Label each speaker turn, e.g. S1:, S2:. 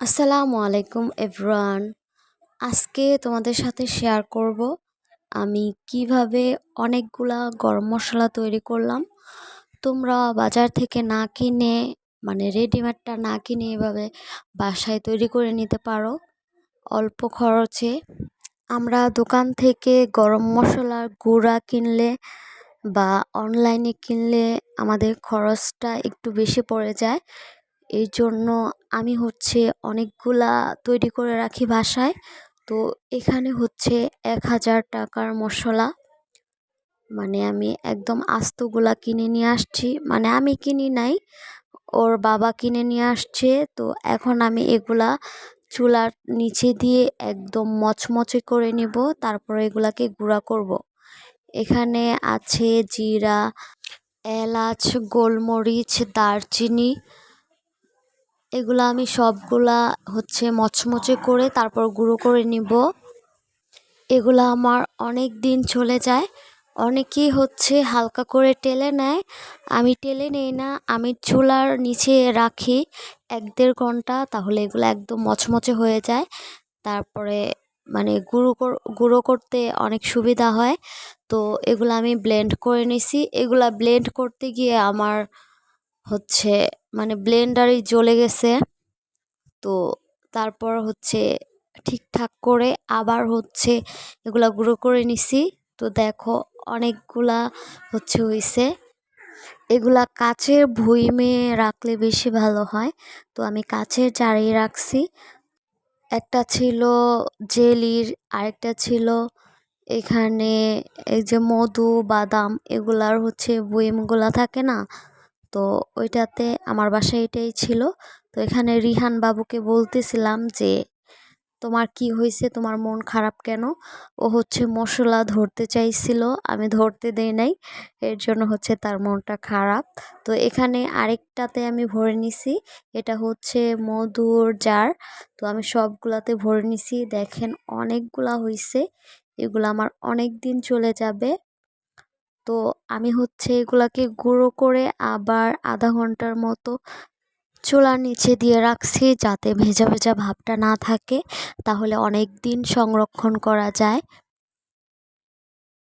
S1: আসসালামু আলাইকুম, এভরিওয়ান। আজকে তোমাদের সাথে শেয়ার করব আমি কীভাবে অনেকগুলা গরম মশলা তৈরি করলাম। তোমরা বাজার থেকে না কিনে মানে রেডিমেডটা না কিনে এভাবে বাসায় তৈরি করে নিতে পারো অল্প খরচে। আমরা দোকান থেকে গরম মশলার গুঁড়া কিনলে বা অনলাইনে কিনলে আমাদের খরচটা একটু বেশি পড়ে যায়। এই জন্য আমি হচ্ছে অনেকগুলা তৈরি করে রাখি বাসায়। তো এখানে হচ্ছে এক হাজার টাকার মশলা। মানে আমি একদম আস্তগুলা কিনে নিয়ে আসছি। মানে আমি কিনি নাই, ওর বাবা কিনে নিয়ে আসছে। তো এখন আমি এগুলা চুলার নিচে দিয়ে একদম মচমচে করে নেব। তারপরে এগুলাকে গুঁড়া করব। এখানে আছে জিরা, এলাচ, গোলমরিচ, দারচিনি এগুলো আমি সবগুলা হচ্ছে মচমচে করে তারপর গুঁড়ো করে নিব। এগুলো আমার অনেক দিন চলে যায়। অনেকেই হচ্ছে হালকা করে টেলে নেয়। আমি টেলে নেই না, আমি চুলার নিচে রাখি এক দেড় ঘণ্টা, তাহলে এগুলো একদম মচমচে হয়ে যায়। তারপরে মানে গুঁড়ো গুঁড়ো করতে অনেক সুবিধা হয়। তো এগুলো আমি ব্লেন্ড করে নিছি। এগুলা ব্লেন্ড করতে গিয়ে আমার হচ্ছে মানে ব্লেন্ডারই জ্বলে গেছে। তো তারপর হচ্ছে ঠিকঠাক করে আবার হচ্ছে এগুলা গুঁড়ো করে নিছি। তো দেখো অনেকগুলা হচ্ছে হইছে। এগুলা কাচের ভুইমে রাখলে বেশি ভালো হয়। তো আমি কাচের জারিয়ে রাখছি। একটা ছিল জেলির, আরেকটা ছিল এখানে এই যে মধু, বাদাম, এগুলার হচ্ছে বইমগুলা থাকে না? তো ওইটাতে আমার বাসায় এটাই ছিল। তো এখানে রিহান বাবুকে বলতেছিলাম যে, তোমার কি হয়েছে তোমার মন খারাপ কেন? ও হচ্ছে মশলা ধরতে চাইছিল, আমি ধরতে দেই নাই। এর জন্য হচ্ছে তার মনটা খারাপ। তো এখানে আরেকটাতে আমি ভরে নিছি, এটা হচ্ছে মধুর জার। তো আমি সবগুলাতে ভরে নিছি। দেখেন অনেকগুলা হয়েছে এগুলো আমার অনেক দিন চলে যাবে। তো আমি হচ্ছে এগুলাকে গুঁড়ো করে আবার আধা ঘণ্টার মতো চুলার নিচে দিয়ে রাখছি যাতে ভেজা ভেজা ভাবটা না থাকে। তাহলে অনেক দিন সংরক্ষণ করা যায়।